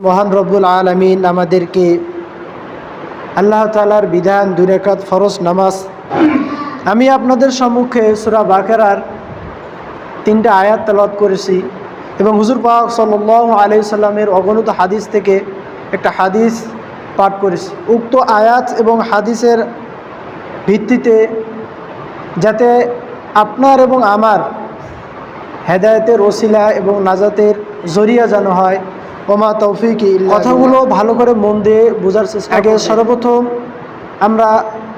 মহান রব্বুল আলমিন আমাদেরকে আল্লাহ তালার বিধান, দুরেকাত, ফরজ নামাজ। আমি আপনাদের সম্মুখে সুরা বাকেরার তিনটা আয়াত তালাত করেছি এবং হুজুর পাক সাল্লাহ আলি সাল্লামের অগণিত হাদিস থেকে একটা হাদিস পাঠ করেছি। উক্ত আয়াত এবং হাদিসের ভিত্তিতে যাতে আপনার এবং আমার হেদায়তের ওসিলা এবং নাজাতের জরিয়া যেন হয় ওমা তৌফিক কথাগুলো ভালো করে মন দিয়ে বোঝার চেষ্টা আগে সর্বপ্রথম আমরা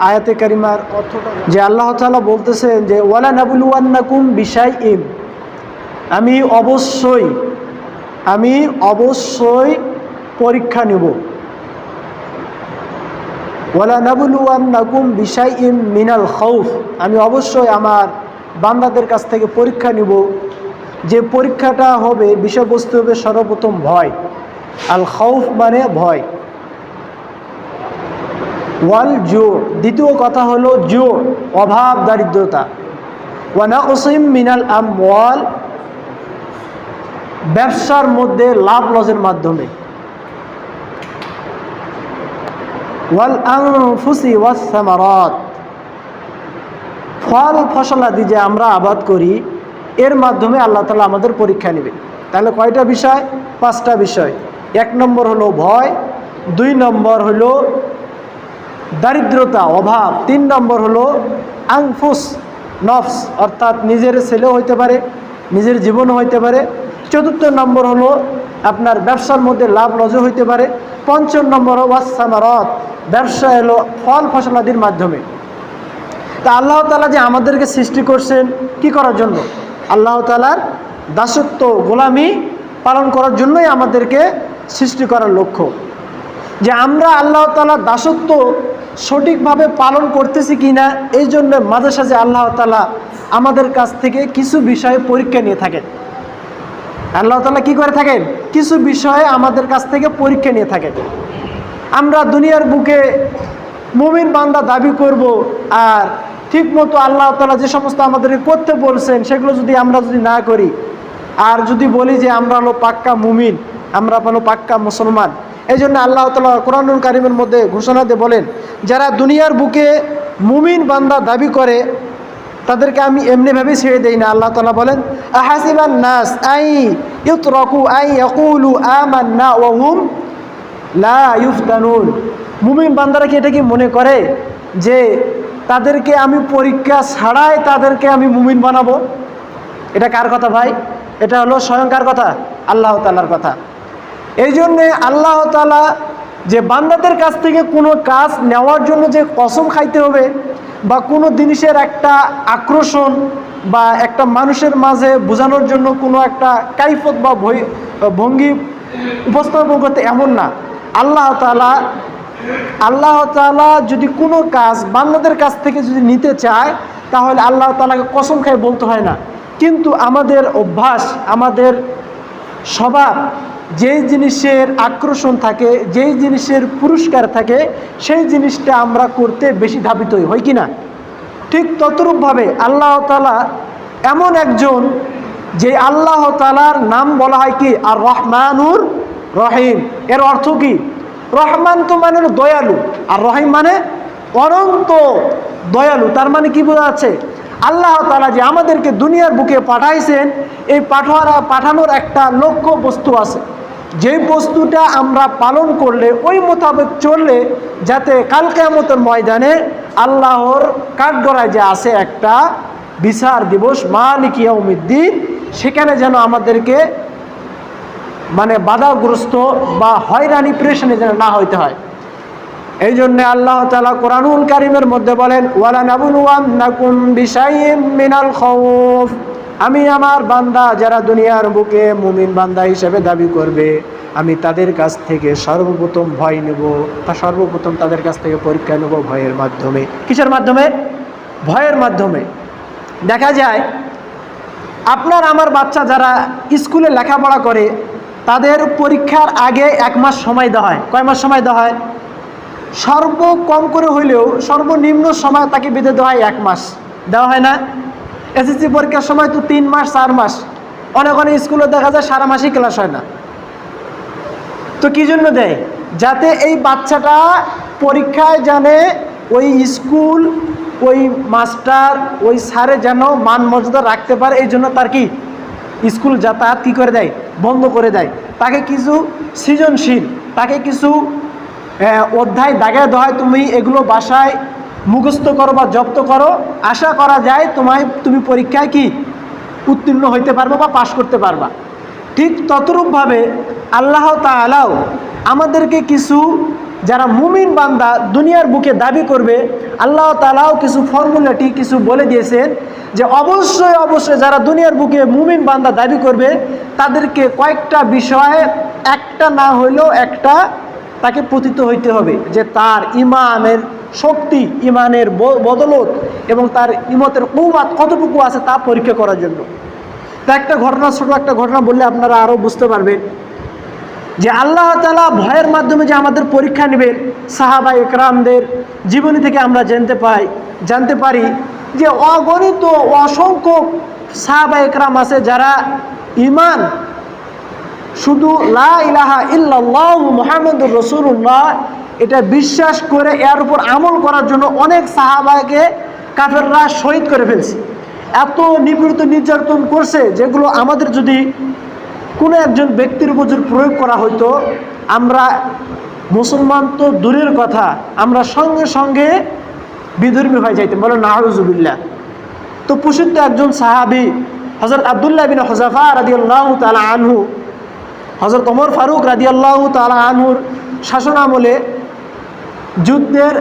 আয়াতে কারিমার অর্থটা যে আল্লাহ তাআলা বলতেছেন যে ওয়ালা নাবুলুয়ান্নাকুম বিশাই ইম আমি অবশ্যই আমি অবশ্যই পরীক্ষা নেব। ওয়ালা নাবুলুয়ান্নাকুম বিশাই ইম মিনাল খৌফ আমি অবশ্যই আমার বান্দাদের কাছ থেকে পরীক্ষা নিব। যে পরীক্ষাটা হবে বিষয়বস্তু হবে সর্বপ্রথম ভয়। আল খৌফ মানে ভয়। ওয়াল জো দ্বিতীয় কথা হলো জো অভাব, দারিদ্রতা। ওয়ানাকসিম মিনাল আম ওয়াল ব্যবসার মধ্যে লাভ লসের মাধ্যমে। ওয়াল আংফুসি ওয়াস সামারত। ফল ফসলাদি যে আমরা আবাদ করি, এর মাধ্যমে আল্লাহ তালা আমাদের পরীক্ষা নেবে। তাহলে কয়টা বিষয়? পাঁচটা বিষয়। এক নম্বর হলো ভয়, দুই নম্বর হলো দারিদ্রতা, অভাব, তিন নম্বর হলো আংফুস, নফস, অর্থাৎ নিজের ছেলেও হইতে পারে, নিজের জীবনও হইতে পারে। চতুর্থ নম্বর হলো আপনার ব্যবসার মধ্যে লাভ লজও হইতে পারে। পঞ্চম নম্বর ওয়াসামারত ব্যবসা এলো ফল ফসলাদির মাধ্যমে। তা আল্লাহ তালা যে আমাদেরকে সৃষ্টি করছেন কি করার জন্য? আল্লাহ তালার দাসত্ব, গোলামি পালন করার জন্যই আমাদেরকে সৃষ্টি করার লক্ষ্য। যে আমরা আল্লাহ তালার দাসত্ব সঠিকভাবে পালন করতেছি কি না এই জন্য মাঝে সাঝে আল্লাহ তালা আমাদের কাছ থেকে কিছু বিষয়ে পরীক্ষা নিয়ে থাকেন। আল্লাহ তালা কি করে থাকেন? কিছু বিষয়ে আমাদের কাছ থেকে পরীক্ষা নিয়ে থাকেন। আমরা দুনিয়ার বুকে মুমিন বান্দা দাবি করব আর ঠিক মতো আল্লাহ তালা যে সমস্ত আমাদেরকে করতে বলছেন, সেগুলো যদি আমরা যদি না করি, আর যদি বলি যে আমরা হলো পাক্কা মুমিন আমরা হলো পাক্কা মুসলমান। এই জন্য আল্লাহ তালা কোরআনুল কারিমের মধ্যে ঘোষণা দিয়ে বলেন, যারা দুনিয়ার বুকে মুমিন বান্দা দাবি করে, তাদেরকে আমি এমনিভাবেই ছেড়ে দেই না। আল্লাহ তালা বলেন, আহাসিবান নাস আই ইউতরকু আই ইয়াকুলু আমান্না ওয়া হুম লা ইউফতানুন। মুমিন বান্দারা কি এটা কি মনে করে? যে তাদেরকে আমি পরীক্ষা ছাড়াই তাদেরকে আমি মুমিন বানাবো? এটা কার কথা ভাই? এটা হলো স্বয়ং কার কথা, আল্লাহ তালার কথা। এই জন্যে আল্লাহ তালা যে বান্দাদের কাছ থেকে কোনো কাজ নেওয়ার জন্য যে কসম খাইতে হবে বা কোনো জিনিসের একটা আকর্ষণ বা একটা মানুষের মাঝে বোঝানোর জন্য কোনো একটা কাইফত বা ভঙ্গি উপস্থাপন করতে এমন না। আল্লাহ তালা আল্লাহ তালা যদি কোনো কাজ বান্দাদের কাছ থেকে যদি নিতে চায়, তাহলে আল্লাহ তালাকে কসম খাই বলতে হয় না। কিন্তু আমাদের অভ্যাস, আমাদের স্বভাব যেই জিনিসের আকর্ষণ থাকে, যেই জিনিসের পুরস্কার থাকে, সেই জিনিসটা আমরা করতে বেশি ধাবিত হই কি না? ঠিক ততরূপভাবে আল্লাহ তালা এমন একজন যে আল্লাহ তালার নাম বলা হয় কি? আর রহমানুর রহিম। এর অর্থ কি? রহমান তো মানে দয়ালু, আর রহিম মানে অনন্ত দয়ালু। তার মানে কি বোঝা যাচ্ছে? আল্লাহ তালা যে আমাদেরকে দুনিয়ার বুকে পাঠাইছেন, এই পাঠানোর পাঠানোর একটা লক্ষ্য বস্তু আছে। যে বস্তুটা আমরা পালন করলে, ওই মোতাবেক চললে যাতে কাল কেয়ামতের ময়দানে আল্লাহর কাঠগড়ায় যে আছে একটা বিচার দিবস, মালিক ইয়াউমিদ্দিন, সেখানে যেন আমাদেরকে মানে বাধাগ্রস্ত বা হয়রানি প্রেশনে যেন না হইতে হয়। এই জন্যে আল্লাহ তালা কোরআনুল কারিমের মধ্যে বলেন ওয়ালা নাবুলুয়ান্নাকুম বিশাইয়্যিম মিনাল খাউফ। আমি আমার বান্দা যারা দুনিয়ার বুকে মুমিন বান্দা হিসেবে দাবি করবে, আমি তাদের কাছ থেকে সর্বপ্রথম ভয় নেব, তা সর্বপ্রথম তাদের কাছ থেকে পরীক্ষা নেব ভয়ের মাধ্যমে। কিসের মাধ্যমে? ভয়ের মাধ্যমে। দেখা যায়, আপনার আমার বাচ্চা যারা স্কুলে লেখাপড়া করে, তাদের পরীক্ষার আগে এক মাস সময় দেওয়া হয়। কয় মাস সময় দেওয়া হয়? সর্ব কম করে হইলেও সর্বনিম্ন সময় তাকে বেঁধে দেওয়া হয় এক মাস। দেওয়া হয় না? এসএসসি পরীক্ষার সময় তো তিন মাস, চার মাস। অনেক অনেক স্কুলে দেখা যায় সারা মাসই ক্লাস হয় না। তো কি জন্য দেয়? যাতে এই বাচ্চাটা পরীক্ষায় জানে ওই স্কুল, ওই মাস্টার, ওই স্যারে যেন মান মর্যাদা রাখতে পারে। এই জন্য তার কি? স্কুল যাতায়াত কী করে দেয়? বন্ধ করে দেয়। তাকে কিছু সৃজনশীল, তাকে কিছু অধ্যায় দাগায় দহায় তুমি এগুলো বাসায় মুখস্থ করো বা জব্দ করো, আশা করা যায় তোমায়, তুমি পরীক্ষায় কি উত্তীর্ণ হইতে পারবা বা পাশ করতে পারবা। ঠিক ততরূপভাবে আল্লাহ তালাও আমাদেরকে কিছু, যারা মুমিন বান্দা দুনিয়ার বুকে দাবি করবে, আল্লাহ তালাও কিছু ফর্মুলাটি কিছু বলে দিয়েছেন যে অবশ্যই অবশ্যই যারা দুনিয়ার বুকে মুমিন বান্দা দাবি করবে, তাদেরকে কয়েকটা বিষয়ে একটা না হইলেও একটা তাকে পতিত হইতে হবে, যে তার ইমানের শক্তি, ইমানের বদলত এবং তার ইমতের কৌমাত কতটুকু আছে তা পরীক্ষা করার জন্য। তা একটা ঘটনা, ছোট একটা ঘটনা বললে আপনারা আরও বুঝতে পারবেন যে আল্লাহ তালা ভয়ের মাধ্যমে যে আমাদের পরীক্ষা নেবেন সাহাবা একরামদের জীবনী থেকে আমরা জানতে পাই, জানতে পারি যে অগণিত, অসংখ্য সাহাবা একরাম আছে যারা ইমান শুধু লা ইলাহা রসুল্লাহ এটা বিশ্বাস করে এর উপর আমল করার জন্য অনেক সাহাবাকে কাফেররা শহীদ করে ফেলছে। এত নিপীড়িত নির্যাতন করছে যেগুলো আমাদের যদি কোনো একজন ব্যক্তির উপর প্রয়োগ করা হতো আমরা মুসলমান তো দূরের কথা, আমরা সঙ্গে সঙ্গে বিধর্মী হয়ে যাইতাম। বলে নাহরুজুবিল্লা তো প্রসিদ্ধ একজন সাহাবি হজরত আবদুল্লাহ বিন হজাফা রাদি আল্লাহ তালা আনহু হজরত ওমর ফারুক রাদি আল্লাহ তালা আনহুর শাসন আমলে যুদ্ধের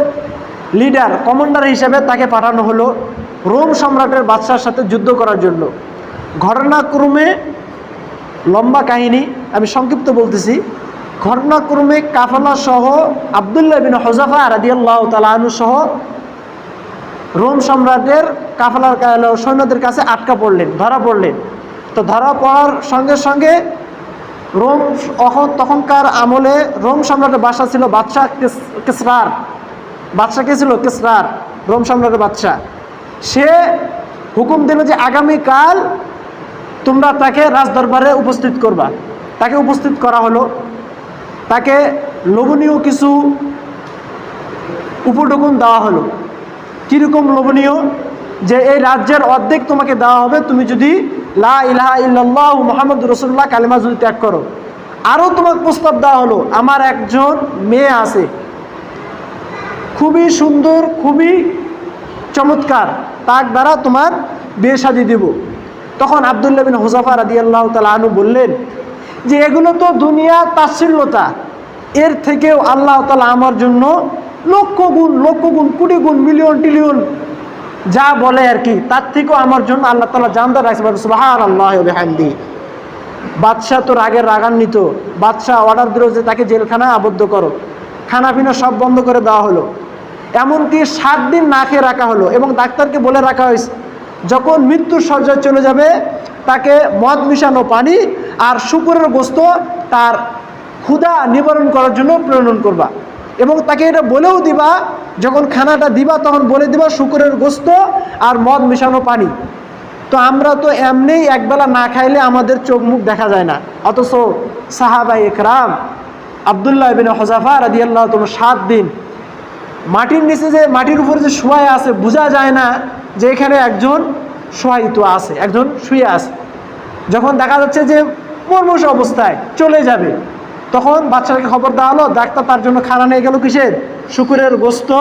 লিডার কমান্ডার হিসেবে তাকে পাঠানো হলো রোম সম্রাটের বাদশার সাথে যুদ্ধ করার জন্য। ঘটনাক্রমে লম্বা কাহিনী, আমি সংক্ষিপ্ত বলতেছি। ঘটনাক্রমে কাফলা সহ আবদুল্লাহ বিন হজাফা রাদিয়াল্লাহ তালানু সহ রোম সম্রাটের কাফলার সৈন্যদের কাছে আটকা পড়লেন, ধরা পড়লেন। তো ধরা পড়ার সঙ্গে সঙ্গে রোম তখনকার আমলে রোম সম্রাটের বাসা ছিল বাদশাহ কেস- কেসরার। বাদশাহ কে ছিল? কেসরার, রোম সম্রাটের বাদশাহ। সে হুকুম দিল যে আগামীকাল তোমরা তাকে রাজদরবারে উপস্থিত করবা। তাকে উপস্থিত করা হলো। তাকে লোভনীয় কিছু উপঢকুন দেওয়া হলো। কীরকম লোভনীয়? যে এই রাজ্যের অর্ধেক তোমাকে দেওয়া হবে, তুমি যদি লা ইলাহা ইল্লাল্লাহ মোহাম্মদ রসুল্লাহ কালিমা ত্যাগ করো। আরও তোমাকে প্রস্তাব দেওয়া হলো, আমার একজন মেয়ে আছে। খুবই সুন্দর, খুবই চমৎকার, তার দ্বারা তোমার বিয়ে শাদি দেব। তখন আবদুল্লাহ বিন হুজাফা রাদি আল্লাহ তালু বললেন যে, এগুলো তো দুনিয়া তাচ্ছিল্যতা। এর থেকেও আল্লাহ তালা আমার জন্য লক্ষ গুণ লক্ষ গুণ, কোটি গুণ, মিলিয়ন, টিলিয়ন যা বলে আর কি, তার থেকেও আমার জন্য আল্লাহ তালা জানতে রাখছে সুবাহান আল্লাহ হান্দি বাদশাহ তো রাগের রাগান্বিত, বাদশাহ অর্ডার দিল যে তাকে জেলখানায় আবদ্ধ করো। খানা পিনা সব বন্ধ করে দেওয়া হলো। এমনকি সাত দিন না খেয়ে রাখা হলো এবং ডাক্তারকে বলে রাখা হয়েছে, যখন মৃত্যুর সজ্জায় চলে যাবে, তাকে মদ মিশানো পানি আর শুকুরের গোস্ত তার ক্ষুধা নিবারণ করার জন্য প্রেরণ করবা। এবং তাকে এটা বলেও দিবা, যখন খানাটা দিবা, তখন বলে দিবা শুকুরের গোস্ত আর মদ মিশানো পানি। তো আমরা তো এমনিই একবেলা না খাইলে আমাদের চোখ মুখ দেখা যায় না। অথচ সাহাবাই একরাম আবদুল্লাহ বিন হজাফা রাদি আল্লাহ তোমার সাত দিন মাটির নিচে যে, মাটির উপরে যে শোয়ায় আছে, বোঝা যায় না যে এখানে একজন শোয়াইত আছে, একজন শুয়ে আছে। যখন দেখা যাচ্ছে যে মর্মস অবস্থায় চলে যাবে তখন বাচ্চাকে খবর দেওয়া হলো, ডাক্তার তার জন্য খানা নিয়ে গেল কিসের? শুকুরের গোস্ত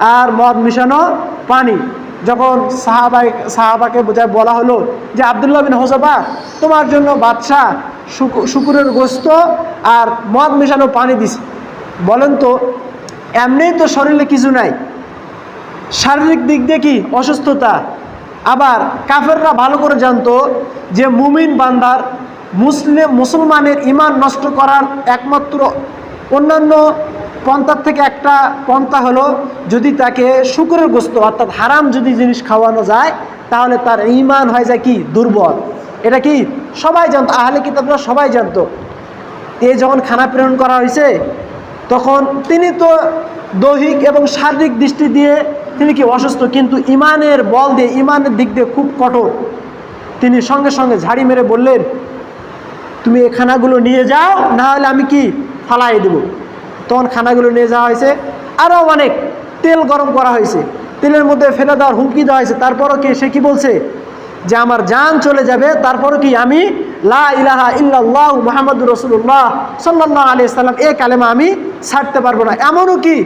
আর মদ মিশানো পানি। যখন সাহাবাই সাহাবাকে বোঝায় বলা হলো যে আবদুল্লাহ বিন হোসাবা তোমার জন্য শুকু- শুকুরের গোস্ত আর মদ মিশানো পানি দিছে। বলেন তো, এমনিই তো শরীরে কিছু নাই। শারীরিক দিক দিয়ে কি অসুস্থতা? আবার কাফেররা ভালো করে জানতো যে মুমিন বান্দার মুসলিম, মুসলমানের ইমান নষ্ট করার একমাত্র অন্যান্য পন্থার থেকে একটা পন্থা হলো, যদি তাকে শুকুরের গোস্ত অর্থাৎ হারাম যদি জিনিস খাওয়ানো যায়, তাহলে তার ইমান হয়ে যায় কি? দুর্বল। এটা কি? সবাই জানতো, আহলে কিতাবরা সবাই জানতো। এ যখন খানা প্রেরণ করা হয়েছে, তখন তিনি তো দৈহিক এবং শারীরিক দৃষ্টি দিয়ে তিনি কি অসুস্থ, কিন্তু ইমানের বল দিয়ে ইমানের দিক দিয়ে খুব কঠোর। তিনি সঙ্গে সঙ্গে ঝাড়ি মেরে বললেন তুমি এই খানাগুলো নিয়ে যাও না হলে আমি কি ফালাই দেব? তখন খানাগুলো নিয়ে যাওয়া হয়েছে। আরও অনেক তেল গরম করা হয়েছে। তেলের মধ্যে ফেলে দেওয়ার হুমকি দেওয়া হয়েছে। তারপরও কি সে কি বলছে? যে আমার জান চলে যাবে। তারপরও কি আমি লা ইলাহা ইল্লাল্লাহ মোহাম্মদুর রসুল্লাহ সাল্লাহ আলি সাল্লাম, এ কালেমা আমি ছাড়তে পারব না। এমনও কি?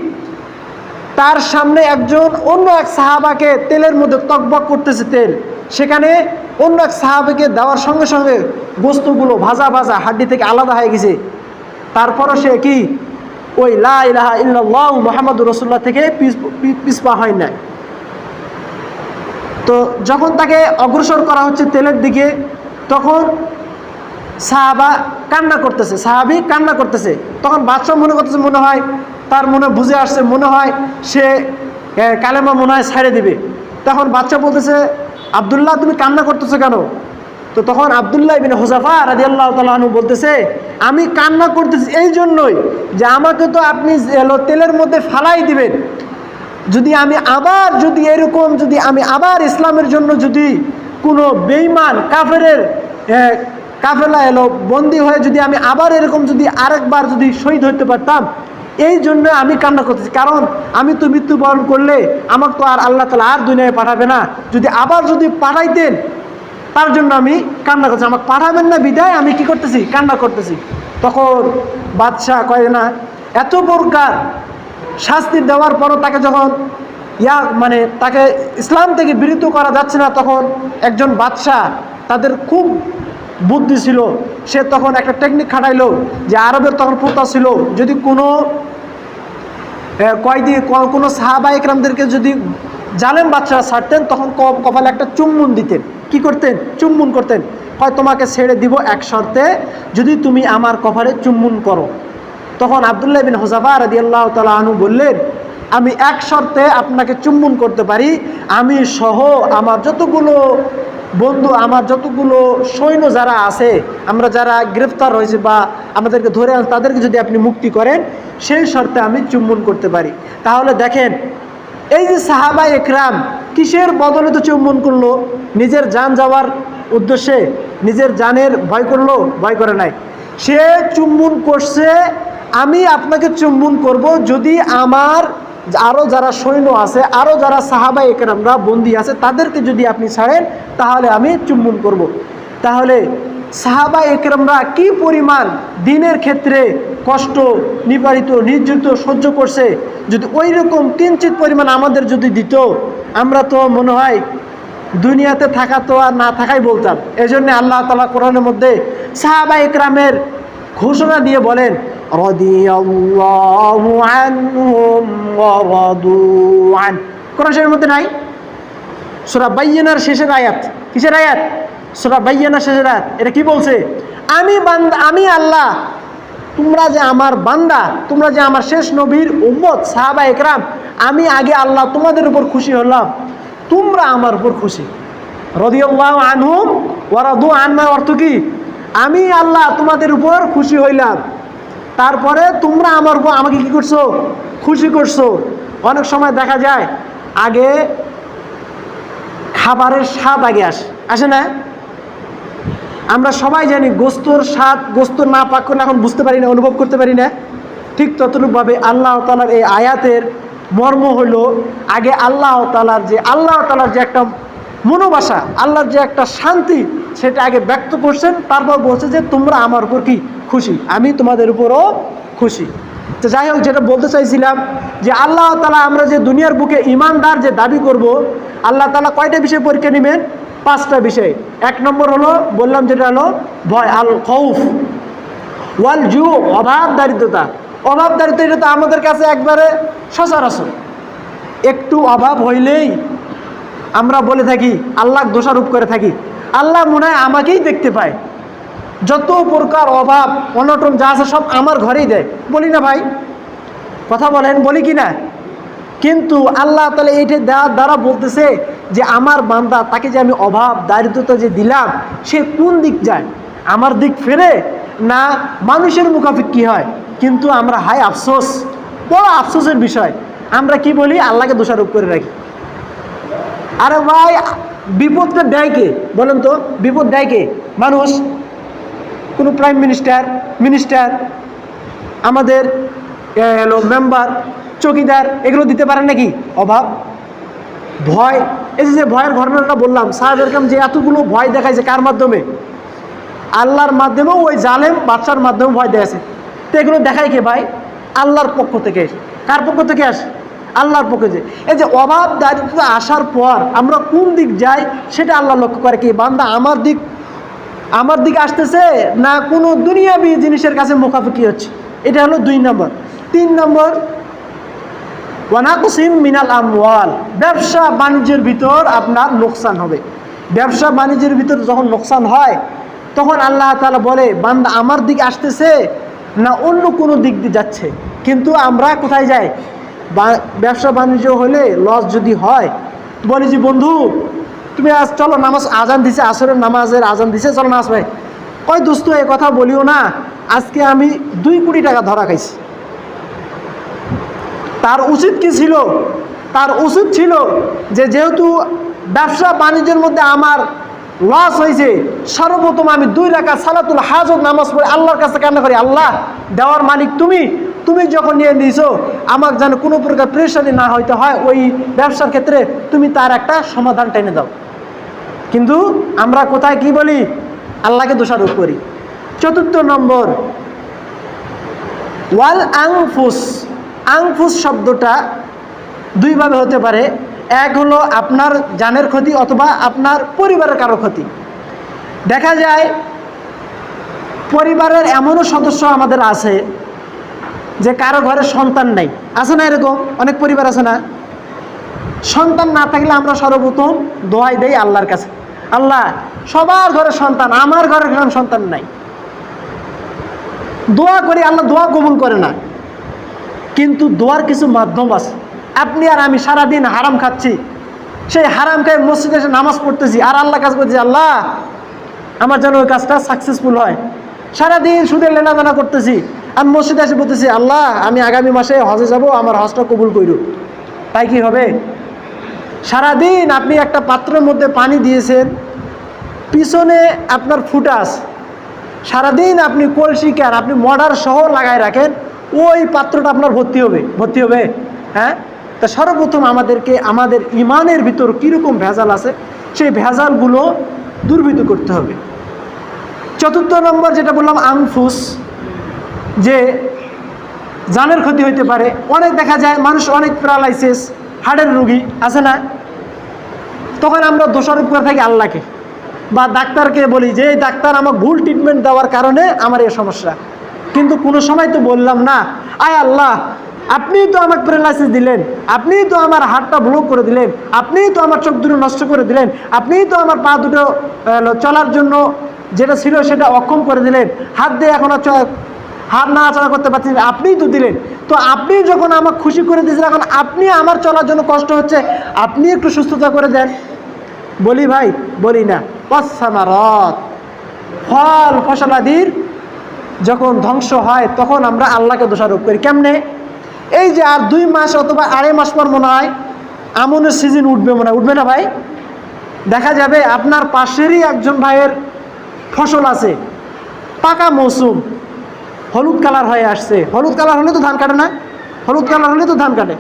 তার সামনে একজন অন্য এক সাহাবাকে তেলের মধ্যে তকবক করতেছে তেল। সেখানে অন্য এক সাহাবাকে দেওয়ার সঙ্গে সঙ্গে বস্তুগুলো ভাজা ভাজা হাড্ডি থেকে আলাদা হয়ে গেছে। তারপরও সে কি? ওই লাহা ইলাহা ইল্লাল্লাহ মোহাম্মদুর রসুল্লাহ থেকে পিস, পি- হয় না তো যখন তাকে অগ্রসর করা হচ্ছে তেলের দিকে, তখন সাহাবা কান্না করতেছে, সাহাবি কান্না করতেছে। তখন বাদশাহ মনে করতেছে, মনে হয় তার মনে বুঝে আসছে, মনে হয় সে কালেমা মনে হয় ছাড়ে দিবে। তখন বাচ্চা বলতেছে আবদুল্লাহ, তুমি কান্না করতেছো কেন? তো তখন আবদুল্লাহ বিন হোসাফা রাজি আল্লাহ তালু বলতেছে, আমি কান্না করতেছি এই জন্যই যে আমাকে তো আপনি তেলের মধ্যে ফালাই দিবেন। যদি আমি আবার, যদি এরকম, যদি আমি আবার ইসলামের জন্য যদি কোনো বেইমান কাফেরের কাফেলা এলো, বন্দি হয়ে যদি আমি আবার এরকম যদি আরেকবার যদি শহীদ হতে পারতাম এই জন্য আমি কান্না করতেছি। কারণ আমি তো মৃত্যুবরণ করলে আমার তো আর আল্লাহ তালা আর দুনিয়ায় পাঠাবে না। যদি আবার যদি পাঠাইতেন, তার জন্য আমি কান্না করছি। আমাকে পাঠাবেন না বিদায়, আমি কি করতেছি? কান্না করতেছি। তখন বাদশাহ কয় না, এত প্রকার শাস্তি দেওয়ার পরও তাকে যখন ইয়া মানে তাকে ইসলাম থেকে বিরত করা যাচ্ছে না, তখন একজন বাদশাহ তাদের খুব বুদ্ধি ছিল, সে তখন একটা টেকনিক খাটাইলো যে আরবের তখন প্রথা ছিল, যদি কোনো কয়েদি কোনো সাহাবা একরামদেরকে যদি জালেম বাচ্চারা ছাড়তেন, তখন কপালে একটা চুম্বন দিতেন। কি করতেন? চুম্বন করতেন। হয়, তোমাকে ছেড়ে দিব এক শর্তে, যদি তুমি আমার কপালে চুম্বন করো। তখন আবদুল্লাহ বিন হোসাফা রাদি আল্লাহ তালা আনু বললেন, আমি এক শর্তে আপনাকে চুম্বন করতে পারি, আমি সহ আমার যতগুলো বন্ধু, আমার যতগুলো সৈন্য যারা আছে, আমরা যারা গ্রেফতার হয়েছে বা আমাদেরকে ধরে আন তাদেরকে যদি আপনি মুক্তি করেন, সেই শর্তে আমি চুম্বন করতে পারি। তাহলে দেখেন, এই যে সাহাবা একরাম কিসের বদলে তো চুম্বন করল? নিজের যান যাওয়ার উদ্দেশ্যে নিজের জানের ভয় করল, ভয় করে নাই। সে চুম্বন করছে, আমি আপনাকে চুম্বন করব যদি আমার আরও যারা সৈন্য আছে আরও যারা সাহাবা একরামরা বন্দি আছে, তাদেরকে যদি আপনি ছাড়েন, তাহলে আমি চুম্বন করব। তাহলে সাহাবা একরামরা কি পরিমাণ দিনের ক্ষেত্রে কষ্ট, নিবারিত, নির্যাতিত সহ্য করছে যদি ওই রকম কিঞ্চিত পরিমাণ আমাদের যদি দিত, আমরা তো মনে হয় দুনিয়াতে থাকা তো আর না থাকাই বলতাম এই জন্যে আল্লাহ তালা কোরআনের মধ্যে সাহাবা একরামের ঘোষণা দিয়ে বলেন, রাদিয়াল্লাহু আনহুম ওয়া রাদু আন কোরআন শরীফের মধ্যে নাই? সূরা বাইয়ানার শেষের আয়াত। কিসের আয়াত? সূরা বাইয়ানার শেষের আয়াত। এটা কি বলছে? আমি বান্দা, আমি আল্লাহ, তোমরা যে আমার বান্দা, তোমরা যে আমার শেষ নবীর উম্মত, সাহাবা একরাম, আমি আগে আল্লাহ তোমাদের উপর খুশি হলাম, তোমরা আমার উপর খুশি। রদিয়াল্লাহ আনহুম ওয়ারাদু আনমার অর্থ কি? আমি আল্লাহ তোমাদের উপর খুশি হইলাম। তারপরে তোমরা আমার উপর আমাকে কি করছ? খুশি করছ। অনেক সময় দেখা যায়, আগে খাবারের স্বাদ আগে আসে আসে না? আমরা সবাই জানি গোস্তর স্বাদ গোস্ত না পাক করলে এখন বুঝতে পারি না, অনুভব করতে পারি না। ঠিক ততটুকভাবে আল্লাহ তালার এই আয়াতের মর্ম হলো, আগে আল্লাহ তালার যে, আল্লাহ তালার যে একটা মনোবাসা, আল্লাহর যে একটা শান্তি, সেটা আগে ব্যক্ত করছেন, তারপর বলছে যে তোমরা আমার উপর কি খুশি? আমি তোমাদের উপরও খুশি। তো যাই হোক, যেটা বলতে চাইছিলাম যে আল্লাহ তালা আমরা যে দুনিয়ার বুকে ইমানদার যে দাবি করব, আল্লাহ তালা কয়টা বিষয় পরীক্ষা নেবেন? পাঁচটা বিষয়। এক নম্বর হলো, বললাম যেটা হলো, ভয়, আল খৌফ, ওয়াল জু অভাব দারিদ্রতা অভাব দারিদ্র এটা তো আমাদের কাছে একবারে সচরাচর। একটু অভাব হইলেই আমরা বলে থাকি, আল্লাহ দোষারোপ করে থাকি। আল্লাহ মনে হয় আমাকেই দেখতে পায়। যত প্রকার অভাব, অনটন যা আছে সব আমার ঘরেই দেয়। বলি না ভাই, কথা বলেন, বলি কি না? কিন্তু আল্লাহ তাহলে এইটা দেওয়ার দ্বারা বলতেছে যে আমার বান্দা, তাকে যে আমি অভাব, দারিদ্রতা যে দিলাম, সে কোন দিক যায়? আমার দিক ফেরে না মানুষের মুখাফিক কি হয়? কিন্তু আমরা হাই আফসোস, বড় আফসোসের বিষয়। আমরা কি বলি? আল্লাহকে দোষারোপ করে রাখি। আরে ভাই বিপদটা দেয় কে? বলেন তো, বিপদ দেয় কে? মানুষ, কোনো প্রাইম মিনিস্টার মিনিস্টার আমাদের হলো মেম্বার চকিদার, এগুলো দিতে পারেন নাকি? অভাব? ভয়? এই যে ভয়ের ঘটনাটা বললাম সাহেব এরকম যে এতগুলো ভয় দেখাইছে কার মাধ্যমে? আল্লাহর মাধ্যমেও ওই জালেম বাচ্চার মাধ্যমে ভয় দেখাচ্ছে তো এগুলো দেখায় কে ভাই? আল্লাহর পক্ষ থেকে। কার পক্ষ থেকে আসে? আল্লাহর পক্ষে যে, এই যে অভাব দারিদ্র আসার পর আমরা কোন দিক যাই, সেটা আল্লাহ লক্ষ্য করে কি? বান্দা আমার দিক, আমার দিকে আসতেছে না কোনো দুনিয়াবি জিনিসের কাছে মুখাফুখি হচ্ছে? এটা হলো দুই নম্বর। তিন নম্বর, ওয়ানাকুসিম মিনাল আমওয়াল। ব্যবসা বাণিজ্যের ভিতর আপনার লোকসান হবে। ব্যবসা বাণিজ্যের ভিতর যখন লোকসান হয়, তখন আল্লাহ তাআলা বলে, বান্দা আমার দিকে আসতেছে না অন্য কোনো দিক দিয়ে যাচ্ছে? কিন্তু আমরা কোথায় যাই? ব্যবসা বাণিজ্য হলে লস যদি হয় বলি যে, বন্ধু, তুমি আজ চলো নামাজ আজান দিছে, আসরের নামাজের আজান দিছে, চলো নামাজ ভাই কয়, দোস্ত, এ কথা বলিও না, আজকে আমি দুই কোটি টাকা ধরা খাইছি। তার উচিত কি ছিল? তার উচিত ছিল যে, যেহেতু ব্যবসা বাণিজ্যের মধ্যে আমার লস হয়েছে সর্বপ্রথম আমি দুই রাখা সালাতুল হাজত নামাজ পড়ে আল্লাহর কাছে কান্না করি, আল্লাহ, দেওয়ার মালিক তুমি। তুমি যখন নিয়ে নিয়েছো আমার যেন কোনো প্রকার প্রেশারি না হইতে হয়, ওই ব্যবসার ক্ষেত্রে তুমি তার একটা সমাধান টেনে দাও। কিন্তু আমরা কোথায় কি বলি? আল্লাহকে দোষারোপ করি। চতুর্থ নম্বর, ওয়াল আংফুস। আংফুস শব্দটা দুইভাবে হতে পারে। এক হলো আপনার জানের ক্ষতি অথবা আপনার পরিবারের কারও ক্ষতি। দেখা যায়, পরিবারের এমনও সদস্য আমাদের আছে যে কারও ঘরে সন্তান নাই। আছে না এরকম? অনেক পরিবার আছে না? সন্তান না থাকলে আমরা সর্বপ্রথম দোয়াই দেই আল্লাহর কাছে। আল্লাহ, সবার ঘরে সন্তান, আমার ঘরে কেন সন্তান নাই? দোয়া করি, আল্লাহ দোয়া কবুল করে না। কিন্তু দোয়ার কিছু মাধ্যম আছে। আপনি আর আমি সারাদিন হারাম খাচ্ছি। সেই হারাম খাই মসজিদে এসে নামাজ পড়তেছি। আর আল্লাহ কাজ করছি আল্লাহ, আমার যেন ওই কাজটা সাকসেসফুল হয়। সারাদিন সুদের লেনাদেনা করতেছি। আমি মসজিদে এসে বলতেছি, আল্লাহ, আমি আগামী মাসে হজে যাব, আমার হজটা কবুল করু তাই কি হবে? সারাদিন আপনি একটা পাত্রের মধ্যে পানি দিয়েছেন, পিছনে আপনার ফুটাস। সারাদিন আপনি কলসি ক্যান আপনি মডার সহ লাগায় রাখেন, ওই পাত্রটা আপনার ভর্তি হবে ভর্তি হবে। হ্যাঁ? তা সর্বপ্রথম আমাদেরকে আমাদের ইমানের ভিতর কীরকম ভেজাল আছে, সেই ভেজালগুলো দূরীভূত করতে হবে। চতুর্থ নম্বর যেটা বললাম আংফুস যে জানের ক্ষতি হইতে পারে। অনেক দেখা যায়, মানুষ অনেক প্যারালাইসিস হার্টের রুগী, আছে না? তখন আমরা দোষারোপ করে থাকি আল্লাহকে, বা ডাক্তারকে বলি যে, এই ডাক্তার আমাকে ভুল ট্রিটমেন্ট দেওয়ার কারণে আমার এই সমস্যা। কিন্তু কোনো সময় তো বললাম না, আয় আল্লাহ আপনিই তো আমাকে প্যারালাইসিস দিলেন আপনিই তো আমার হাতটা ব্লক করে দিলেন আপনিই তো আমার চোখ দুটো নষ্ট করে দিলেন আপনিই তো আমার পা দুটো চলার জন্য যেটা ছিল সেটা অক্ষম করে দিলেন, হাত দিয়ে এখন হাত নাড়াচাড়া করতে পারছি আপনিই তো দিলেন। তো আপনি যখন আমাকে খুশি করে দিয়েছেন, এখন আপনি আমার চলার জন্য কষ্ট হচ্ছে, আপনি একটু সুস্থতা করে দেন। বলি ভাই, বলি না পশ্চামারত ফল ফসলাদির যখন ধ্বংস হয়, তখন আমরা আল্লাহকে দোষারোপ করি। কেমনে? এই যে আর দুই মাস অথবা আড়াই মাস পর মনে হয় আমনের সিজন উঠবে মনে হয়। উঠবে না ভাই? দেখা যাবে আপনার পাশেরই একজন ভাইয়ের ফসল আছে। পাকা মৌসুম। হলুদ কালার হয়ে আসছে। হলুদ কালার হলে তো ধান কাটে না। হলুদ কালার হলে তো ধান কাটে।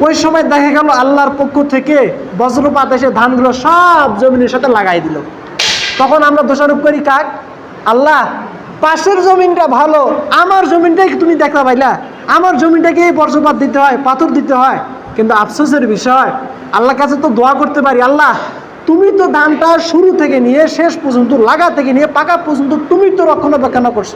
ওই সময় দেখা গেল আল্লাহর পক্ষ থেকে বজ্রপাত এসে ধানগুলো সব জমিনের সাথে লাগাই দিল। তখন আমরা দোষারোপ করি কাক, আল্লাহ, পাশের জমিনটা ভালো, আমার জমিনটাই তুমি দেখা পাইলা আমার জমিনটাকে বজ্রপাত দিতে হয়, পাথর দিতে হয়, কিন্তু আফসোসের বিষয় আল্লাহ কাছে তো দোয়া করতে পারি, আল্লাহ, তুমি তো ধানটা শুরু থেকে নিয়ে শেষ পর্যন্ত, লাগা থেকে নিয়ে পাকা পর্যন্ত তুমি তো রক্ষণাবেক্ষণ করছ।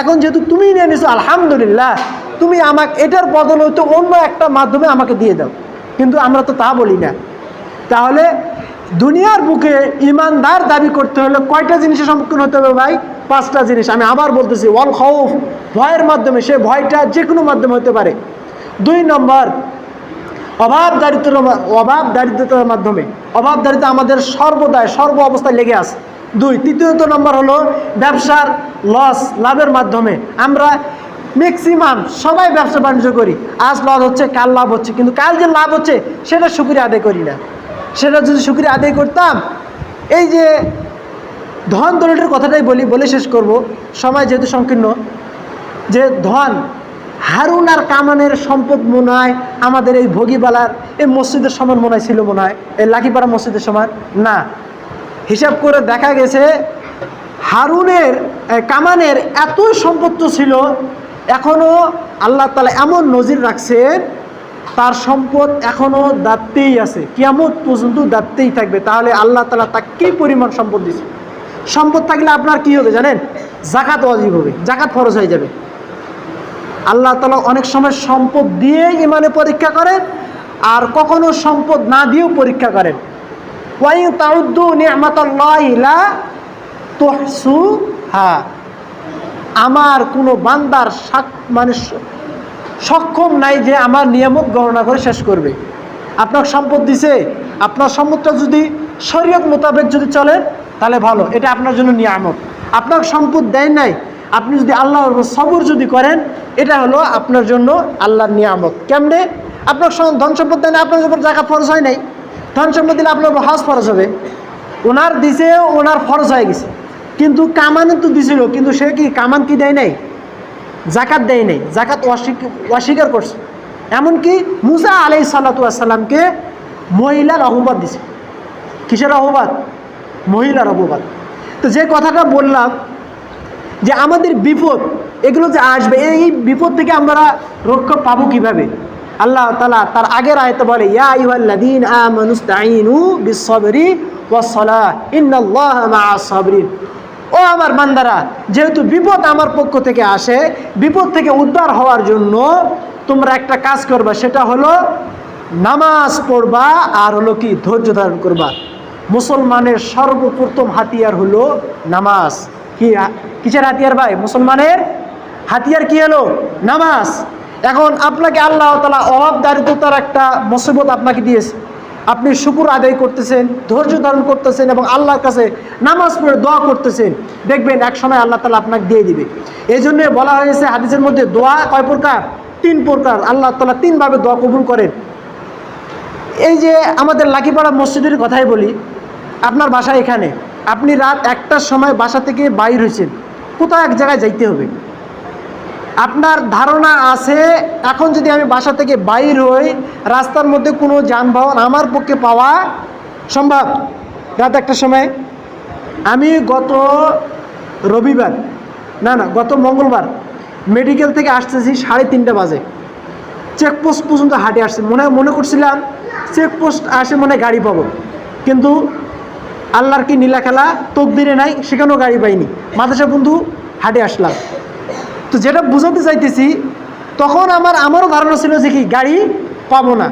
এখন যেহেতু তুমি নিয়ে নিছো, আলহামদুলিল্লাহ, তুমি আমাকে, এটার বদল হয়তো অন্য একটা মাধ্যমে আমাকে দিয়ে দাও। কিন্তু আমরা তো তা বলি না। তাহলে দুনিয়ার বুকে ইমানদার দাবি করতে হলে কয়টা জিনিসের সম্মুখীন হতে হবে ভাই? পাঁচটা জিনিস। আমি আবার বলতেছি, ওয়াল খৌফ ভয়ের মাধ্যমে, সে ভয়টা যে কোনো মাধ্যমে হতে পারে। দুই নম্বর, অভাব দারিদ্র অভাব দারিদ্রতার মাধ্যমে। অভাব দারিদ্র আমাদের সর্বদায় সর্ব অবস্থায় লেগে আছে। দুই, তৃতীয়ত নম্বর হলো ব্যবসার লস লাভের মাধ্যমে। আমরা ম্যাক্সিমাম সবাই ব্যবসা বাণিজ্য করি। আজ লস হচ্ছে, কাল লাভ হচ্ছে। কিন্তু কাল যে লাভ হচ্ছে, সেটা সুক্রিয়া আদায় করি না। সেটা যদি সুক্রিয়া আদায় করতাম, এই যে ধন দরিদ্রের কথাটাই বলি, বলে শেষ করব। সময় যেহেতু সংকীর্ণ, যে ধন হারুন আর কামানের সম্পদ মনে হয় আমাদের এই ভোগীবালার, এই মসজিদের সমান মনে ছিল মনে হয়, এই লাকিপাড়া মসজিদের সমান, না। হিসাব করে দেখা গেছে, হারুনের কামানের এত সম্পত্ত ছিল এখনও আল্লাহ তালা এমন নজির রাখছেন তার সম্পদ এখনও দাঁততেই আছে। কিয়ামত পর্যন্ত দাঁততেই থাকবে, তাহলে আল্লাহ তালা তাকে কী পরিমাণ সম্পদ দিছে? সম্পদ থাকলে আপনার কি হবে জানেন? জাকাত অজীব হবে, জাকাত খরচ হয়ে যাবে। আল্লাহ তালা অনেক সময় সম্পদ দিয়ে ইমানে পরীক্ষা করেন আর কখনো সম্পদ না দিয়েও পরীক্ষা করেন। আমার কোনো বান্দার মানে সক্ষম নাই যে আমার নিয়ামত গণনা করে শেষ করবে। আপনার সম্পদ দিছে। আপনার সম্পদটা যদি শরীয়ত মোতাবেক যদি চলেন তাহলে ভালো, এটা আপনার জন্য নিয়ামত। আপনার সম্পদ দেয় নাই, আপনি যদি আল্লাহর সবর যদি করেন, এটা হলো আপনার জন্য আল্লাহর নিয়ামত। কেমনে? আপনার ধন সম্পদ দেয় না আপনার উপর জায়গা ফরজ হয় নাই। ধন সম্পদ দিলে আপনার উপর হজ ফরজ হবে। ওনার দিছে ওনার ফরজ হয়ে গেছে। কিন্তু কামানে তো দিছিল, কিন্তু সে কি কামান কি দেয় নাই? জাকাত দেয় নাই, জাকাত অস্বীক- অস্বীকার করছে। এমনকি মুসা আলাই সাল্লাতামকে মহিলার অহবাদ দিছে। কিসের অহবাদ মহিলার অহবাদ তো যে কথাটা বললাম, যে আমাদের বিপদ, এগুলো যে আসবে, এই বিপদ থেকে আমরা রক্ষা পাবো কীভাবে? আল্লাহ তালা তার আগের আয়তে বলে, ইয়া সাবরিন। ও আমার বান্দারা, যেহেতু বিপদ আমার পক্ষ থেকে আসে, বিপদ থেকে উদ্ধার হওয়ার জন্য তোমরা একটা কাজ করবা, সেটা হলো নামাজ পড়বা আর হলো কি, ধৈর্য ধারণ করবা। মুসলমানের সর্বপ্রথম হাতিয়ার হলো নামাজ। কি কিসের হাতিয়ার ভাই? মুসলমানের? হাতিয়ার কি হলো? নামাজ। এখন আপনাকে আল্লাহ তালা অভাব দারিদ্রতার একটা মুসিবত আপনাকে দিয়েছে। আপনি শুকুর আদায় করতেছেন, ধৈর্য ধারণ করতেছেন এবং আল্লাহর কাছে নামাজ পড়ে দোয়া করতেছেন। দেখবেন এক সময় আল্লাহ তালা আপনাকে দিয়ে দিবে। এই জন্য বলা হয়েছে হাদিসের মধ্যে দোয়া কয় প্রকার? তিন প্রকার। আল্লাহ তালা তিনভাবে দোয়া কবুল করেন। এই যে আমাদের লাকিপাড়া মসজিদের কথাই বলি আপনার বাসা এখানে। আপনি রাত একটার সময় বাসা থেকে বাইর হয়েছেন। কোথাও এক জায়গায় যাইতে হবে। আপনার ধারণা আছে, এখন যদি আমি বাসা থেকে বাইর হই, রাস্তার মধ্যে কোনো যানবাহন আমার পক্ষে পাওয়া সম্ভব? রাত একটার সময়। আমি গত রবিবার, না না, গত মঙ্গলবার মেডিকেল থেকে আসতেছি সাড়ে তিনটা বাজে। চেকপোস্ট পর্যন্ত হাঁটে আসছে। মনে মনে করছিলাম চেকপোস্ট আসে মনে গাড়ি পাবো। কিন্তু আল্লাহর কি নীলা খেলা? তকদিরে নাই, সেখানেও গাড়ি পাইনি। মাদ্রাসা বন্ধু, হাঁটে আসলাম। তো যেটা বোঝাতে চাইতেছি, তখন আমার আমারও ধারণা ছিল যে কি, গাড়ি পাবো না।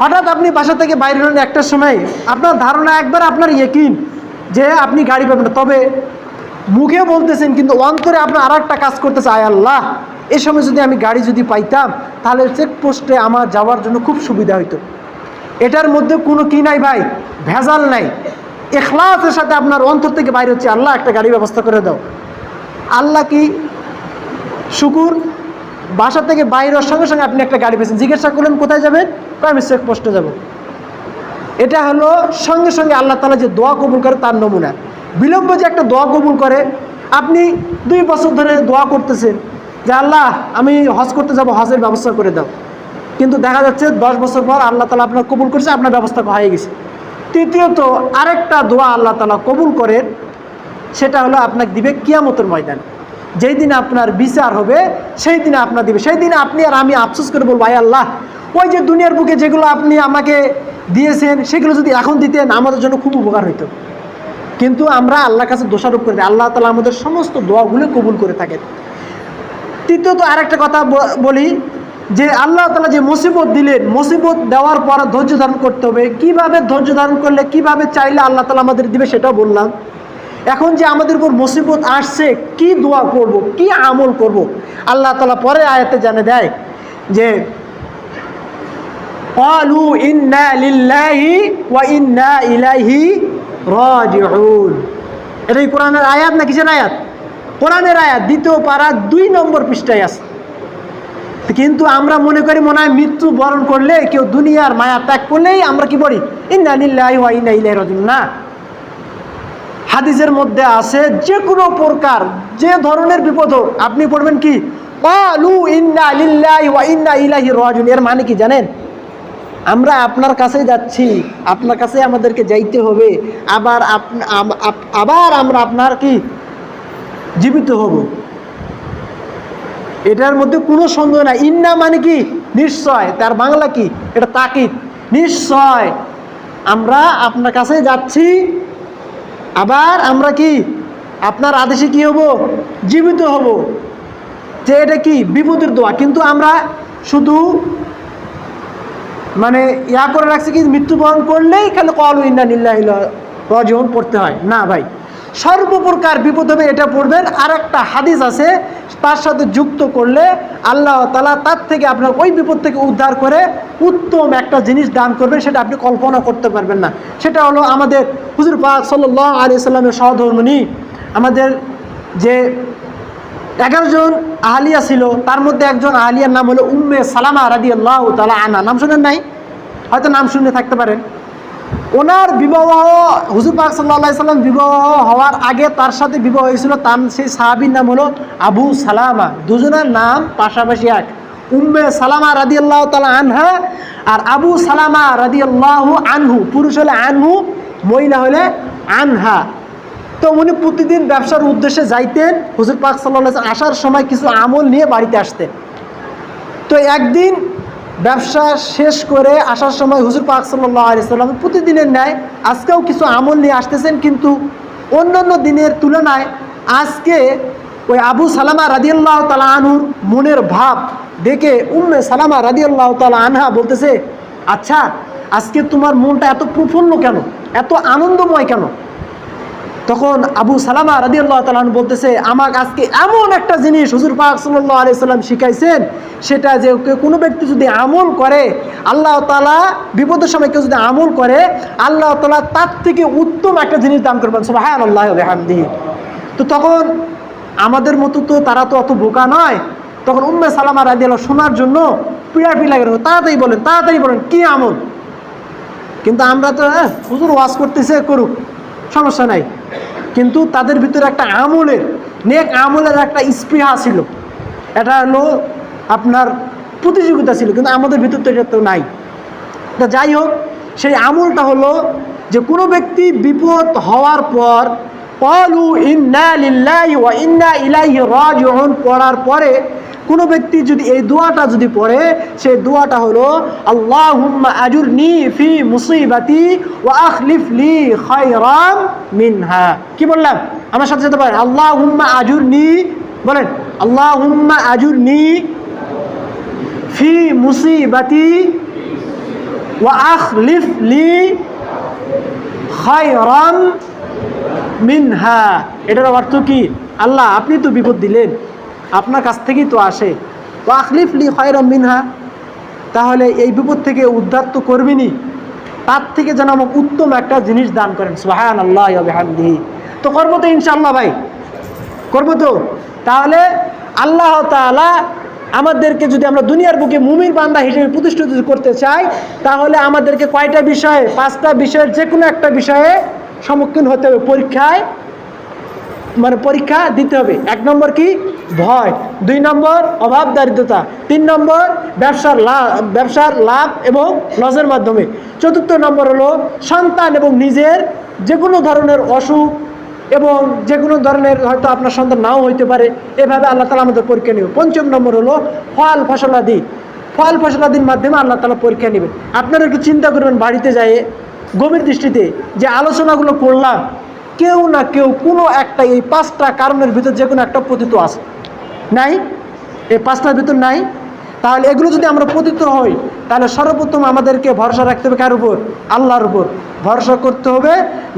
হঠাৎ আপনি বাসা থেকে বাইরে হলেন একটার সময়, আপনার ধারণা একবার আপনার ইয়েকিন যে আপনি গাড়ি পাবেন না। তবে মুখে বলতেছেন, কিন্তু অন্তরে আপনার আর একটা কাজ করতেছে, আয় আল্লাহ, এ সময় যদি আমি গাড়ি যদি পাইতাম, তাহলে চেকপোস্টে আমার যাওয়ার জন্য খুব সুবিধা হইতো। এটার মধ্যে কোনো কি নাই ভাই? ভেজাল নাই। এখলাসের সাথে আপনার অন্তর থেকে বাইরে হচ্ছে, আল্লাহ একটা গাড়ি ব্যবস্থা করে দাও। আল্লাহ কি শুকুর? বাসা থেকে বাইরের সঙ্গে সঙ্গে আপনি একটা গাড়ি পেয়েছেন। জিজ্ঞাসা করলেন, কোথায় যাবেন? আমি চেকপোস্টে যাব। এটা হলো সঙ্গে সঙ্গে আল্লাহ তালা যে দোয়া কবুল করে তার নমুনা। বিলম্ব যে একটা দোয়া কবুল করে, আপনি দুই বছর ধরে দোয়া করতেছেন যে, আল্লাহ, আমি হজ করতে যাব, হজের ব্যবস্থা করে দাও। কিন্তু দেখা যাচ্ছে দশ বছর পর আল্লাহ তালা আপনার কবুল করছে, আপনার ব্যবস্থা হয়ে গেছে। তৃতীয়ত, আরেকটা দোয়া আল্লাহ তালা কবুল করেন, সেটা হলো আপনাকে দিবে কিয়ামতের ময়দান। যেই দিন আপনার বিচার হবে, সেই দিনে আপনার দিবে। সেই দিনে আপনি আর আমি আফসোস করে বলব ভাই আল্লাহ, ওই যে দুনিয়ার বুকে যেগুলো আপনি আমাকে দিয়েছেন, সেগুলো যদি এখন দিতেন, আমাদের জন্য খুব উপকার হইতো। কিন্তু আমরা আল্লাহর কাছে দোষারোপ করে আল্লাহ তালা আমাদের সমস্ত দোয়াগুলো কবুল করে থাকেন। তৃতীয়ত, আরেকটা কথা বলি যে আল্লাহ তালা যে মুসিবত দিলেন মুসিবত দেওয়ার পর ধৈর্য ধারণ করতে হবে কিভাবে ধৈর্য ধারণ করলে কিভাবে চাইলে আল্লাহ তালা আমাদের দিবে সেটাও বললাম এখন যে আমাদের উপর মুসিবত আসছে কি দোয়া করব কি আমল করব আল্লাহ তালা পরে আয়াতে জানে দেয় যে قالوا إنا لله وإنا إليه راجعون এটা কি কোরআনের আয়াত না কিসের আয়াত কোরআনের আয়াত দ্বিতীয় পারা দুই নম্বর পৃষ্ঠায় আছে কিন্তু আমরা মনে করি মনে হয় মৃত্যু বরণ করলে কেউ দুনিয়ার মায়া ত্যাগ করলেই আমরা কি বলি ইন্না ইলাইহি রাজিউন। না। হাদিসের মধ্যে আছে, যে কোনো প্রকার, যে ধরনের বিপদ হোক, আপনি পড়বেন কি? ক্বালু ইন্না লিল্লাহি ওয়া ইন্না ইলাইহি রাজিউন। এর মানে কি জানেন? আমরা আপনার কাছেই যাচ্ছি, আপনার কাছে আমাদেরকে যাইতে হবে, আবার আবার আমরা আপনার কি? জীবিত হব। এটার মধ্যে কোনো সন্দেহ নাই। ইন্না মানে কি? নিশ্চয়। তার বাংলা কি? এটা তাকিদ। নিশ্চয়। আমরা আপনার কাছে যাচ্ছি, আবার আমরা কি? আপনার আদেশে কি হব? জীবিত হব। যে এটা কি? বিপদের দোয়া। কিন্তু আমরা শুধু মানে ইয়া করে রাখছি কি? মৃত্যুবরণ করলেই খালি কল ইন্না নিল্লাহ রজন পড়তে হয়। না ভাই। সর্বপ্রকার বিপদ হবে, এটা পড়বেন। আর একটা হাদিস আছে, তার সাথে যুক্ত করলে আল্লাহ তালা তার থেকে আপনার ওই বিপদ থেকে উদ্ধার করে উত্তম একটা জিনিস দান করবেন, সেটা আপনি কল্পনা করতে পারবেন না। সেটা হলো আমাদের হুজুর পাক সাল্লাহ আলি সাল্লামের সহধর্মণী আমাদের যে এগারো জন আহলিয়া ছিল, তার মধ্যে একজন আহলিয়ার নাম হলো উম্মে সালামা রাদি আল্লাহ তালা আনা নাম শুনেন নাই? হয়তো নাম শুনে থাকতে পারেন। ওনার বিবাহ হুজুর পাক সাল্লাহ সাল্লাম বিবাহ হওয়ার আগে তার সাথে বিবাহ হয়েছিল, তার সেই সাহাবির নাম হলো আবু সালামা। দুজনের নাম পাশাপাশি এক। উম্মে সালামা রাদি আল্লাহ তালা আনহা আর আবু সালামা রাদি আল্লাহ আনহু। পুরুষ হলে আনহু, মহিলা হলে আনহা। তো উনি প্রতিদিন ব্যবসার উদ্দেশ্যে যাইতেন হুজুর পাক সাল্লাহ আসার সময় কিছু আমল নিয়ে বাড়িতে আসতেন। তো একদিন ব্যবসা শেষ করে আসার সময় হুজুর পাক সাল্লাহ আলি সাল্লাম প্রতিদিনের ন্যায় আজকেও কিছু আমল নিয়ে আসতেছেন, কিন্তু অন্যান্য দিনের তুলনায় আজকে ওই আবু সালামা রাদিয়াল্লাহ তালা আনহুর মনের ভাব দেখে উম্মে সালামা রাদিয়াল্লাহ তালা আনহা বলতেছে আচ্ছা আজকে তোমার মনটা এত প্রফুল্ল কেন? এত আনন্দময় কেন? তখন আবু সালামা রাদি আল্লাহ তালান বলতেছে, আমাকে আজকে এমন একটা জিনিস হুজুর পাক সাল্লাহ আলি সাল্লাম শিখাইছেন, সেটা যে কোনো ব্যক্তি যদি আমল করে, আল্লাহ তালা বিপদের সময় কেউ যদি আমল করে, আল্লাহ তালা তার থেকে উত্তম একটা জিনিস দান করবেন। সব হ্যাঁ আল্লাহ হামদিহি তো তখন আমাদের মতো তো তারা তো অত বোকা নয়। তখন উম্মে সালামা রাদি আল্লাহ শোনার জন্য পিড়া পিড়া গেল তাড়াতাড়ি বলেন তাড়াতাড়ি বলেন, কী আমল? কিন্তু আমরা তো হ্যাঁ হুজুর ওয়াজ করতেছে, করুক, সমস্যা নাই। কিন্তু তাদের ভিতরে একটা আমলের, নেক আমলের একটা স্পৃহা ছিল। এটা হলো আপনার প্রতিযোগিতা ছিল, কিন্তু আমাদের ভিতর তো এটা তো নাই। তা যাই হোক, সেই আমলটা হলো যে কোনো ব্যক্তি বিপদ হওয়ার পর কলু ইন্না লিল্লাহি ওয়া ইন্না ইলাইহি রাজিউন পড়ার পরে কোনো ব্যক্তি যদি এই দোয়াটা যদি পড়ে সেই দোয়াটা হলো, আল্লাহুম্মা আজুরনি ফি মুসিবাতি ওয়া আখলিফ লি খায়রাম মিনহা। কি বললাম? আমার সাথে যেতে পারেন। আল্লাহুম্মা আজুরনি বলেন। আল্লাহুম্মা আজুরনি ফি মুসিবাতি ওয়া আখলিফ লি খায়রাম মিনহা, এটার অর্থ কি? আল্লাহ, আপনি তো বিপদ দিলেন। আপনার কাছ থেকেই তো আসে। ও লি খয়রম মিনহা, তাহলে এই বিপদ থেকে উদ্ধার তো করবেনই তার থেকে যেন আমাকে উত্তম একটা জিনিস দান করেন। সোহান আল্লাহ হামদিহি তো করব তো ইনশাল্লাহ ভাই। করব তো? তাহলে আল্লাহ তাআলা আমাদেরকে যদি আমরা দুনিয়ার বুকে মুমির বান্দা হিসেবে প্রতিষ্ঠিত করতে চাই, তাহলে আমাদেরকে কয়টা বিষয়ে, পাঁচটা বিষয়ের যে কোনো একটা বিষয়ে সম্মুখীন হতে হবে। পরীক্ষায় মানে পরীক্ষা দিতে হবে। এক নম্বর কি? ভয়। দুই নম্বর অভাব দারিদ্রতা তিন নম্বর ব্যবসার লাভ ব্যবসার লাভ এবং লসের মাধ্যমে। চতুর্থ নম্বর হলো সন্তান এবং নিজের যে কোনো ধরনের অসুখ এবং যে কোনো ধরনের হয়তো আপনার সন্তান নাও হইতে পারে, এভাবে আল্লাহ তালা আমাদের পরীক্ষা নেবে। পঞ্চম নম্বর হলো ফল ফসলাদি। ফল ফসলাদির মাধ্যমে আল্লাহ তালা পরীক্ষা নেবেন। আপনারা একটু চিন্তা করবেন বাড়িতে যায় গভীর দৃষ্টিতে যে আলোচনাগুলো করলাম, কেউ না কেউ কোনো একটা এই পাঁচটা কারণের ভিতর যে কোনো একটা পতিত আছে। নাই? এই পাঁচটার ভিতর নাই? তাহলে এগুলো যদি আমরা পতিত হই, তাহলে সর্বপ্রথম আমাদেরকে ভরসা রাখতে হবে কার উপর? আল্লাহর উপর। ভরসা করতে হবে,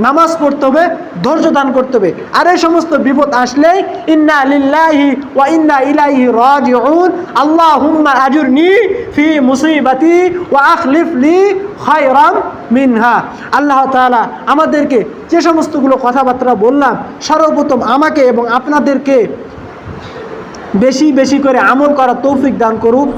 নামাজ পড়তে হবে, ধৈর্য দান করতে হবে। আর এই সমস্ত বিপদ আসলেই ইন্না লিল্লাহি ওয়া ইন্না ইলাইহি রাজিউন। আল্লাহুম্মা আজুরনি ফি মুসিবাতি ওয়া আখলিফ লি খায়রাম মিনহা। আল্লাহ তাআলা আমাদেরকে যে সমস্তগুলো কথাবার্তা বললাম, সর্বপ্রথম আমাকে এবং আপনাদেরকে বেশি বেশি করে আমল করা তৌফিক দান করুক।